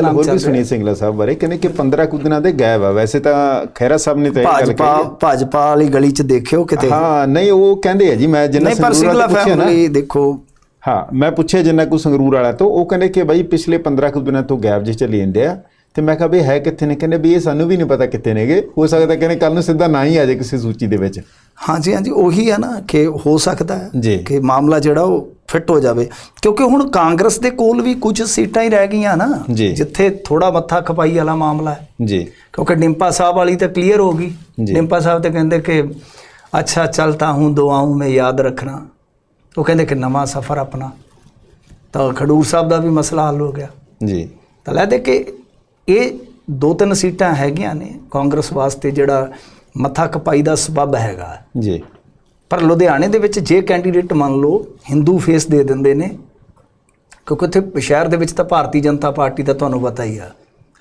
ਨਾਮ ਹੋਰ ਵੀ ਸੁਣੀ ਸਿੰਗਲਾ ਸਾਹਿਬ ਬਾਰੇ। ਕਹਿੰਦੇ ਕਿ 15 ਕੁ ਦਿਨਾਂ ਦੇ ਗਾਇਬ ਆ। ਵੈਸੇ ਤਾਂ ਖੈਰਾ ਸਾਹਿਬ ਨੇ ਤਾਂ ਇਹ ਗੱਲ ਕਹੀ ਭਾਜਪਾ ਵਾਲੀ ਗਲੀ 'ਚ ਦੇਖਿਓ। ਕਿਤੇ। ਹਾਂ ਨਹੀਂ ਉਹ ਕਹਿੰਦੇ ਆ ਜੀ ਮੈਂ ਜਿੰਨਾ ਨਹੀਂ ਪਰ ਸੰਗਰੂਰ ਸਿੰਗਲਾ ਵਾਲਾ ਪੁੱਛਿਆ ਨਾ। ਫੈਮਿਲੀ ਦੇਖੋ। ਹਾਂ ਮੈਂ ਪੁੱਛਿਆ ਜਿੰਨਾ ਕੋ ਸੰਗਰੂਰ ਵਾਲਾ ਤੋਂ ਉਹ ਕਹਿੰਦੇ ਕਿ ਬਾਈ ਪਿਛਲੇ 15 ਕੁ ਦਿਨਾਂ ਤੋਂ ਗਾਇਬ ਜਿਹੇ ਚੱਲੀ ਜਾਂਦੇ ਆ। ਤੇ ਮੈਂ ਕਿਹਾ ਵੀ ਹੈ ਕਿੱਥੇ ਨੇ? ਕਹਿੰਦੇ ਵੀ ਇਹ ਸਾਨੂੰ ਵੀ ਨਹੀਂ ਪਤਾ ਕਿੱਥੇ ਨੇਗੇ। ਹੋ ਸਕਦਾ ਕਹਿੰਦੇ ਕੱਲ ਨੂੰ ਸਿੱਧਾ ਨਾ ਹੀ ਆ ਜਾਏ ਕਿਸੇ ਸੂਚੀ ਦੇ ਵਿੱਚ। ਹਾਂਜੀ ਹਾਂਜੀ ਉਹੀ ਹੈ ਨਾ ਕਿ ਹੋ ਸਕਦਾ ਹੈ ਜੀ। ਕਿ ਮਾਮਲਾ ਜਿਹੜਾ ਉਹ ਫਿੱਟ ਹੋ ਜਾਵੇ। ਕਿਉਂਕਿ ਹੁਣ ਕਾਂਗਰਸ ਦੇ ਕੋਲ ਵੀ ਕੁਝ ਸੀਟਾਂ ਹੀ ਰਹਿ ਗਈਆਂ ਨਾ। ਜਿੱਥੇ ਥੋੜਾ ਮੱਥਾ ਖਪਾਈ ਵਾਲਾ ਮਾਮਲਾ ਹੈ। ਜੀ। ਕਿਉਂਕਿ ਡਿੰਪਾ ਸਾਹਿਬ ਵਾਲੀ ਤਾਂ ਕਲੀਅਰ ਹੋ ਗਈ। ਡਿੰਪਾ ਸਾਹਿਬ ਤੇ ਕਹਿੰਦੇ ਕਿ ਅੱਛਾ ਚਲਤਾ ਹੂੰ ਦੁਆਓਂ ਮੈਂ ਯਾਦ ਰੱਖਣਾ। ਉਹ ਕਹਿੰਦੇ ਕਿ ਨਵਾਂ ਸਫ਼ਰ ਆਪਣਾ। ਤਾਂ ਖਡੂਰ ਸਾਹਿਬ ਦਾ ਵੀ ਮਸਲਾ ਹੱਲ ਹੋ ਗਿਆ। ਜੀ। ਤਾਂ ਲੈ ਦੇ ਕਿ ਇਹ ਦੋ ਤਿੰਨ ਸੀਟਾਂ ਹੈਗੀਆਂ ਨੇ ਕਾਂਗਰਸ ਵਾਸਤੇ ਜਿਹੜਾ ਮੱਥਾ ਖਪਾਈ ਦਾ ਸਬਬ ਹੈਗਾ। ਜੀ। ਪਰ ਲੁਧਿਆਣੇ ਦੇ ਵਿੱਚ ਜੇ ਕੈਂਡੀਡੇਟ ਮੰਨ ਲਓ ਹਿੰਦੂ ਫੇਸ ਦੇ ਦਿੰਦੇ ਨੇ ਕਿਉਂਕਿ ਉੱਥੇ ਸ਼ਹਿਰ ਦੇ ਵਿੱਚ ਤਾਂ ਭਾਰਤੀ ਜਨਤਾ ਪਾਰਟੀ ਦਾ ਤੁਹਾਨੂੰ ਪਤਾ ਹੀ ਆ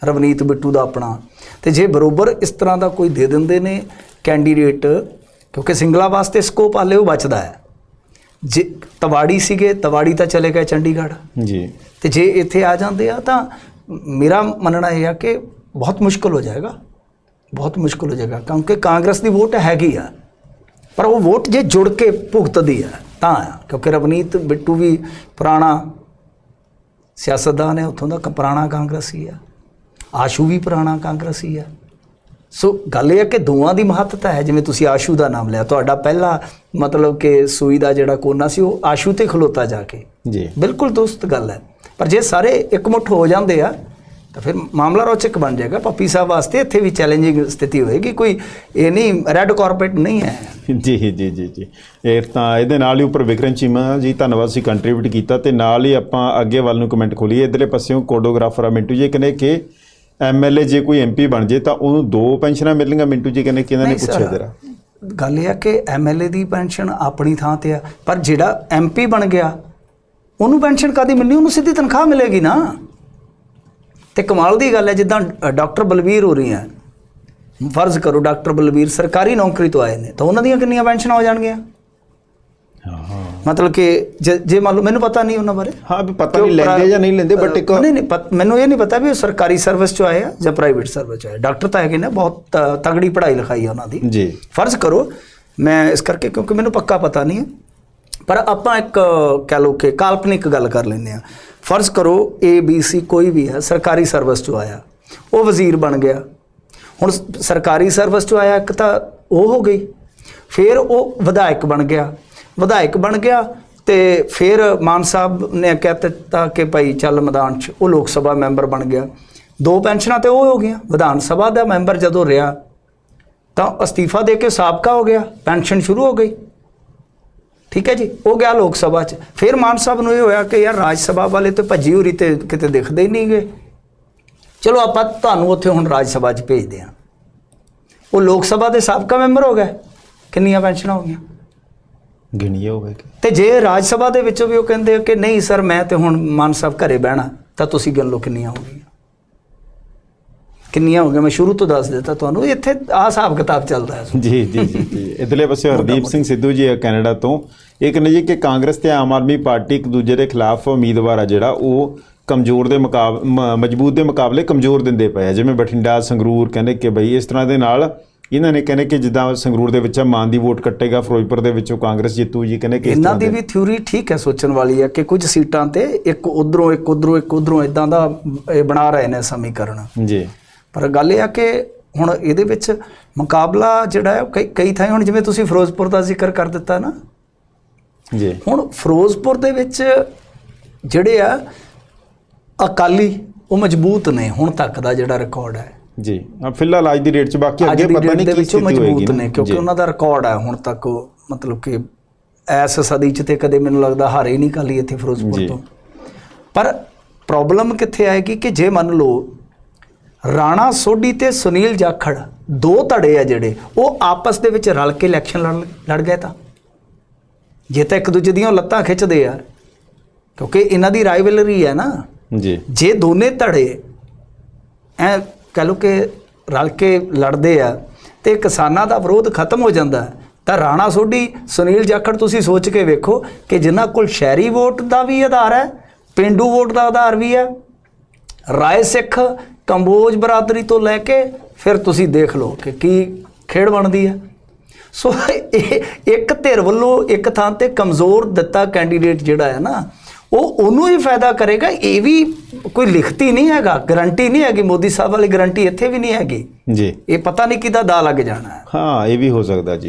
ਰਵਨੀਤ ਬਿੱਟੂ ਦਾ ਆਪਣਾ। ਤੇ ਜੇ ਬਰੋਬਰ ਇਸ ਤਰ੍ਹਾਂ ਦਾ ਕੋਈ ਦੇ ਦਿੰਦੇ ਨੇ ਕੈਂਡੀਡੇਟ ਕਿਉਂਕਿ ਸਿੰਗਲਾ ਵਾਸਤੇ ਸਕੋਪ ਆਲੇ ਉਹ ਬਚਦਾ ਹੈ। ਜੇ ਤਵਾੜੀ ਸੀਗੇ ਤਵਾੜੀ ਤਾਂ ਚਲੇ ਗਏ ਚੰਡੀਗੜ੍ਹ। ਜੀ। ਤੇ ਜੇ ਇੱਥੇ ਆ ਜਾਂਦੇ ਆ ਤਾਂ ਮੇਰਾ ਮੰਨਣਾ ਇਹ ਆ ਕਿ ਬਹੁਤ ਮੁਸ਼ਕਲ ਹੋ ਜਾਏਗਾ। ਬਹੁਤ ਮੁਸ਼ਕਲ ਹੋ ਜਾਏਗਾ ਕਿਉਂਕਿ ਕਾਂਗਰਸ ਦੀ ਵੋਟ ਹੈਗੀ ਆ। ਪਰ ਉਹ ਵੋਟ ਜੇ ਜੁੜ ਕੇ ਭੁਗਤਦੀ ਆ ਤਾਂ ਕਿਉਂਕਿ ਰਵਨੀਤ ਬਿੱਟੂ ਵੀ ਪੁਰਾਣਾ ਸਿਆਸਤਦਾਨ ਹੈ ਉੱਥੋਂ ਦਾ ਪੁਰਾਣਾ ਕਾਂਗਰਸੀ ਆ ਆਸ਼ੂ ਵੀ ਪੁਰਾਣਾ ਕਾਂਗਰਸੀ ਆ ਸੋ ਗੱਲ ਇਹ ਹੈ ਕਿ ਦੋਵਾਂ ਦੀ ਮਹੱਤਤਾ ਹੈ। ਜਿਵੇਂ ਤੁਸੀਂ ਆਸ਼ੂ ਦਾ ਨਾਮ ਲਿਆ ਤੁਹਾਡਾ ਪਹਿਲਾ ਮਤਲਬ ਕਿ ਸੂਈ ਦਾ ਜਿਹੜਾ ਕੋਨਾ ਸੀ ਉਹ ਆਸ਼ੂ ਤੇ ਖਲੋਤਾ ਜਾ ਕੇ। ਜੀ। ਬਿਲਕੁਲ ਦੋਸਤ ਗੱਲ ਹੈ। ਪਰ ਜੇ ਸਾਰੇ ਇਕਮੁੱਠ ਹੋ ਜਾਂਦੇ ਆ ਤਾਂ ਫਿਰ ਮਾਮਲਾ ਰੋਚਕ ਬਣ ਜਾਏਗਾ। ਪੱਪੀ ਸਾਹਿਬ ਵਾਸਤੇ ਇੱਥੇ ਵੀ ਚੈਲੰਜਿੰਗ ਸਥਿਤੀ ਹੋਏਗੀ। ਕੋਈ ਇਹ ਨਹੀਂ ਰੈੱਡ ਕਾਰਪੇਟ ਨਹੀਂ ਹੈ। ਜੀ ਜੀ ਜੀ ਜੀ। ਇਹ ਤਾਂ ਇਹਦੇ ਨਾਲ ਹੀ ਉੱਪਰ ਵਿਕਰਮ ਚੀਮਾ ਜੀ ਧੰਨਵਾਦ ਸੀ ਕੰਟਰੀਬਿਊਟ ਕੀਤਾ ਤੇ ਨਾਲ ਹੀ ਆਪਾਂ ਅੱਗੇ ਵੱਲ ਨੂੰ ਕਮੈਂਟ ਖੋਲੀਏ। ਇਧਰਲੇ ਪਾਸਿਓਂ ਕੋਡੋਗ੍ਰਾਫਰ ਆ ਮਿੰਟੂ ਜੀ ਕਹਿੰਦੇ ਕਿ ਐਮਐਲਏ ਜੇ ਕੋਈ ਐਮਪੀ ਬਣ ਜੇ ਤਾਂ ਉਹਨੂੰ ਦੋ ਪੈਨਸ਼ਨਾਂ ਮਿਲਣਗੀਆਂ। ਮਿੰਟੂ ਜੀ ਕਹਿੰਦੇ ਕਿਹਨਾਂ ਨੇ ਪੁੱਛਿਆ ਜਰਾ। ਗੱਲ ਇਹ ਆ ਕਿ ਐਮਐਲਏ ਦੀ ਪੈਨਸ਼ਨ ਆਪਣੀ ਥਾਂ ਤੇ ਆ ਪਰ ਜਿਹੜਾ ਐਮਪੀ ਬਣ ਗਿਆ ਉਹਨੂੰ ਪੈਨਸ਼ਨ ਕਾਦੀ ਮਿਲਣੀ? ਉਹਨੂੰ ਸਿੱਧੀ ਤਨਖਾਹ ਮਿਲੇਗੀ ਨਾ। ਤੇ ਕਮਾਲ ਦੀ ਗੱਲ ਹੈ ਜਿੱਦਾਂ ਡਾਕਟਰ ਬਲਵੀਰ ਹੋ ਰਹੀ ਹੈ ਫਰਜ਼ ਕਰੋ ਡਾਕਟਰ ਬਲਵੀਰ ਸਰਕਾਰੀ ਨੌਕਰੀ ਤੋਂ ਆਏ ਨੇ ਤਾਂ ਉਹਨਾਂ ਦੀਆਂ ਕਿੰਨੀਆਂ ਪੈਨਸ਼ਨਾਂ ਹੋ ਜਾਣਗੀਆਂ? ਹਾਂ। ਹਾਂ ਮਤਲਬ ਕਿ ਜੇ ਮੰਨ ਲਓ ਮੈਨੂੰ ਪਤਾ ਨਹੀਂ ਉਹਨਾਂ ਬਾਰੇ। ਹਾਂ ਵੀ ਪਤਾ ਨਹੀਂ ਲੈਂਦੇ ਜਾਂ ਨਹੀਂ ਲੈਂਦੇ ਬਟ ਇੱਕ ਨਹੀਂ ਨਹੀਂ ਮੈਨੂੰ ਇਹ ਨਹੀਂ ਪਤਾ ਵੀ ਉਹ ਸਰਕਾਰੀ ਸਰਵਿਸ ਚ ਆਏ ਆ ਜਾਂ ਪ੍ਰਾਈਵੇਟ ਸਰਵਿਸ ਚ ਆਏ। ਡਾਕਟਰ ਤਾਂ ਹੈਗੇ ਨੇ ਬਹੁਤ ਤਗੜੀ ਪੜ੍ਹਾਈ ਲਿਖਾਈ ਆ ਉਹਨਾਂ ਦੀ। ਜੀ। ਫਰਜ਼ ਕਰੋ ਮੈਂ ਇਸ ਕਰਕੇ ਕਿਉਂਕਿ ਮੈਨੂੰ ਪੱਕਾ ਪਤਾ ਨਹੀਂ ਹੈ। ਪਰ ਆਪਾਂ ਇੱਕ ਕਹਿ ਲਓ ਕਿ ਕਾਲਪਨਿਕ ਗੱਲ ਕਰ ਲੈਂਦੇ ਆ ਫਰਜ਼ ਕਰੋ ਏ ਬੀ ਸੀ ਕੋਈ ਵੀ ਹੈ ਸਰਕਾਰੀ ਸਰਵਿਸ ਚੋਂ ਆਇਆ। ਉਹ ਵਜ਼ੀਰ ਬਣ ਗਿਆ। ਹੁਣ ਸਰਕਾਰੀ ਸਰਵਿਸ ਚੋਂ ਆਇਆ ਇੱਕ ਤਾਂ ਉਹ ਹੋ ਗਈ, ਫਿਰ ਉਹ ਵਿਧਾਇਕ ਬਣ ਗਿਆ। ਵਿਧਾਇਕ ਬਣ ਗਿਆ ਤੇ ਫਿਰ ਮਾਨ ਸਾਹਿਬ ਨੇ ਕਹਿ ਦਿੱਤਾ ਕਿ ਭਾਈ ਚੱਲ ਮੈਦਾਨ 'ਚ, ਉਹ ਲੋਕ ਸਭਾ ਮੈਂਬਰ ਬਣ ਗਿਆ। ਦੋ ਪੈਨਸ਼ਨਾਂ ਤੇ ਉਹ ਹੋ ਗਈਆਂ। ਵਿਧਾਨ ਸਭਾ ਦਾ ਮੈਂਬਰ ਜਦੋਂ ਰਿਹਾ, ਤਾਂ ਅਸਤੀਫਾ ਦੇ ਕੇ ਸਾਬਕਾ ਹੋ ਗਿਆ, ਪੈਨਸ਼ਨ ਸ਼ੁਰੂ ਹੋ ਗਈ। ਠੀਕ ਹੈ ਜੀ, ਉਹ ਗਿਆ ਲੋਕ ਸਭਾ 'ਚ। ਫਿਰ ਮਾਨ ਸਾਹਿਬ ਨੂੰ ਇਹ ਹੋਇਆ ਕਿ ਯਾਰ ਰਾਜ ਸਭਾ ਵਾਲੇ ਤੇ ਭੱਜੀ ਹੋਰੀ ਤੇ ਕਿਤੇ ਦਿਖਦੇ ਹੀ ਨਹੀਂ ਗਏ ਚਲੋ ਆਪਾਂ ਤੁਹਾਨੂੰ ਉੱਥੇ ਹੁਣ ਰਾਜ ਸਭਾ 'ਚ ਭੇਜਦੇ ਹਾਂ। ਉਹ ਲੋਕ ਸਭਾ ਦੇ ਸਾਬਕਾ ਮੈਂਬਰ ਹੋ ਗਏ। ਕਿੰਨੀਆਂ ਪੈਨਸ਼ਨਾਂ ਹੋ ਗਈਆਂ? ਗਿਣੀਏ ਹੋਵੇ ਕਿ। ਤੇ ਜੇ ਰਾਜ ਸਭਾ ਦੇ ਵਿੱਚੋਂ ਵੀ ਉਹ ਕਹਿੰਦੇ ਆ ਕਿ ਨਹੀਂ ਸਰ ਮੈਂ ਤੇ ਹੁਣ ਮਾਨ ਸਾਹਿਬ ਘਰੇ ਬਹਿਣਾ ਤਾਂ ਤੁਸੀਂ ਗਿਣ ਲਓ ਕਿੰਨੀਆਂ ਹੋ ਗਈਆਂ। ਕਿੰਨੀਆਂ ਹੋ ਗਈਆਂ? ਮੈਂ ਸ਼ੁਰੂ ਤੋਂ ਦੱਸ ਦਿੱਤਾ ਤੁਹਾਨੂੰ ਇੱਥੇ ਆਹ ਹਿਸਾਬ ਕਿਤਾਬ ਚੱਲਦਾ ਹੈ। ਜੀ ਜੀ ਜੀ ਜੀ। ਇਧਰਲੇ ਪਾਸੇ ਹਰਦੀਪ ਸਿੰਘ ਸਿੱਧੂ ਜੀ ਆ ਕੈਨੇਡਾ ਤੋਂ। ਇਹ ਕਹਿੰਦੇ ਜੀ ਕਿ ਕਾਂਗਰਸ ਤੇ ਆਮ ਆਦਮੀ ਪਾਰਟੀ ਇੱਕ ਦੂਜੇ ਦੇ ਖਿਲਾਫ ਉਮੀਦਵਾਰ ਆ ਜਿਹੜਾ ਉਹ ਕਮਜ਼ੋਰ ਦੇ ਮੁਕਾਬ ਮ- ਮਜ਼ਬੂਤ ਦੇ ਮੁਕਾਬਲੇ ਕਮਜ਼ੋਰ ਦਿੰਦੇ ਪਏ ਆ। ਜਿਵੇਂ ਬਠਿੰਡਾ ਸੰਗਰੂਰ ਕਹਿੰਦੇ ਕਿ ਬਈ ਇਸ ਤਰ੍ਹਾਂ ਦੇ ਨਾਲ ਇਹਨਾਂ ਨੇ ਕਹਿੰਦੇ ਕਿ ਜਿੱਦਾਂ ਸੰਗਰੂਰ ਦੇ ਵਿੱਚ ਮਾਨ ਦੀ ਵੋਟ ਕੱਟੇਗਾ ਫਿਰੋਜ਼ਪੁਰ ਦੇ ਵਿੱਚੋਂ ਕਾਂਗਰਸ ਜਿੱਤੂ ਜੀ ਕਹਿੰਦੇ ਕਿ ਇਹਨਾਂ ਦੀ ਵੀ ਥਿਊਰੀ ਠੀਕ ਹੈ ਸੋਚਣ ਵਾਲੀ ਹੈ ਕਿ ਕੁਝ ਸੀਟਾਂ ਤੇ ਇੱਕ ਉਧਰੋਂ ਇੱਕ ਉਧਰੋਂ ਇੱਕ ਉਧਰੋਂ ਇਦਾਂ ਦਾ ਇਹ ਬਣਾ ਰਹੇ ਨੇ ਸਮੀਕਰਨ। ਜੀ। ਪਰ ਗੱਲ ਇਹ ਆ ਕਿ ਹੁਣ ਇਹਦੇ ਵਿੱਚ ਮੁਕਾਬਲਾ ਜਿਹੜਾ ਹੈ ਕਈ ਕਈ ਥਾਂ ਹੁਣ ਜਿਵੇਂ ਤੁਸੀਂ ਫਿਰੋਜ਼ਪੁਰ ਦਾ ਜ਼ਿਕਰ ਕਰ ਦਿੱਤਾ ਨਾ। ਜੀ। ਹੁਣ ਫਿਰੋਜ਼ਪੁਰ ਦੇ ਵਿੱਚ ਜਿਹੜੇ ਆ ਅਕਾਲੀ ਉਹ ਮਜ਼ਬੂਤ ਨੇ ਹੁਣ ਤੱਕ ਦਾ ਜਿਹੜਾ ਰਿਕਾਰਡ ਹੈ ਜੀ ਫਿਲਹਾਲ ਅੱਜ ਦੀ ਡੇਟ 'ਚ ਬਾਕੀ ਅੱਗੇ ਪਤਾ ਨਹੀਂ ਕੀ ਸਥਿਤੀ ਹੋਏਗੀ ਮਜ਼ਬੂਤ ਨਾ। ਕਿਉਂਕਿ। ਉਹਨਾਂ ਦਾ ਰਿਕਾਰਡ ਹੈ ਹੁਣ ਤੱਕ ਉਹ ਮਤਲਬ ਕਿ ਐਸ ਸਦੀ ਚ ਤੇ ਕਦੇ ਮੈਨੂੰ ਲੱਗਦਾ ਹਾਰੇ ਨਹੀਂ ਕਾਲੀ ਇੱਥੇ ਫਿਰੋਜ਼ਪੁਰ। ਤੋਂ ਪਰ ਪ੍ਰੋਬਲਮ ਕਿੱਥੇ ਆਏਗੀ ਕਿ ਜੇ ਮੰਨ ਲਓ ਰਾਣਾ ਸੋਢੀ ਤੇ ਸੁਨੀਲ ਜਾਖੜ ਦੋ ਧੜੇ ਆ ਜਿਹੜੇ ਉਹ ਆਪਸ ਦੇ ਵਿੱਚ ਰਲ ਕੇ ਇਲੈਕਸ਼ਨ ਲੜ ਲੜ ਗਏ ਤਾਂ ਜੇ ਤਾਂ ਇੱਕ ਦੂਜੇ ਦੀਆਂ ਲੱਤਾਂ ਖਿੱਚਦੇ ਆ ਕਿਉਂਕਿ ਇਹਨਾਂ ਦੀ ਰਾਈਵਲਰੀ ਹੈ ਨਾ ਜੀ। ਜੇ ਦੋਨੇ ਧੜੇ ਐ ਕਹ ਲੋ ਕਿ ਰਲ ਕੇ ਲੜਦੇ ਆ ਤੇ ਕਿਸਾਨਾਂ ਦਾ ਵਿਰੋਧ ਖਤਮ ਹੋ ਜਾਂਦਾ ਹੈ, ਤਾਂ ਰਾਣਾ ਸੋਢੀ ਸੁਨੀਲ ਜਾਖੜ ਤੁਸੀਂ ਸੋਚ ਕੇ ਵੇਖੋ ਕਿ ਜਿਨ੍ਹਾਂ ਕੋਲ ਸ਼ਹਿਰੀ ਵੋਟ ਦਾ ਵੀ ਆਧਾਰ ਹੈ ਪਿੰਡੂ ਵੋਟ ਦਾ ਆਧਾਰ ਵੀ ਹੈ ਰਾਏ ਸਿੱਖ ਕੰਬੋਜ ਬਰਾਦਰੀ ਤੋਂ ਲੈ ਕੇ ਫਿਰ ਤੁਸੀਂ ਦੇਖ ਲਓ ਕਿ ਕੀ ਖੇਡ ਬਣਦੀ ਹੈ। ਸੋ ਇਹ ਇੱਕ ਧਿਰ ਵੱਲੋਂ ਇੱਕ ਥਾਂ ਤੇ ਕਮਜ਼ੋਰ ਦਿੱਤਾ ਕੈਂਡੀਡੇਟ ਜਿਹੜਾ ਹੈ ਨਾ ਉਹ ਉਹਨੂੰ ਹੀ ਫਾਇਦਾ ਕਰੇਗਾ ਇਹ ਵੀ ਕੋਈ ਲਿਖਤੀ ਨਹੀਂ ਹੈਗਾ ਗਾਰੰਟੀ ਨਹੀਂ ਹੈਗੀ ਮੋਦੀ ਸਾਹਿਬ ਵਾਲੀ ਗਾਰੰਟੀ ਇੱਥੇ ਵੀ ਨਹੀਂ ਹੈਗੀ। ਜੀ। ਇਹ ਪਤਾ ਨਹੀਂ ਕਿਹਦਾ ਦਾ ਲੱਗ ਜਾਣਾ। ਹੈ ਹਾਂ ਇਹ ਵੀ ਹੋ ਸਕਦਾ ਜੀ।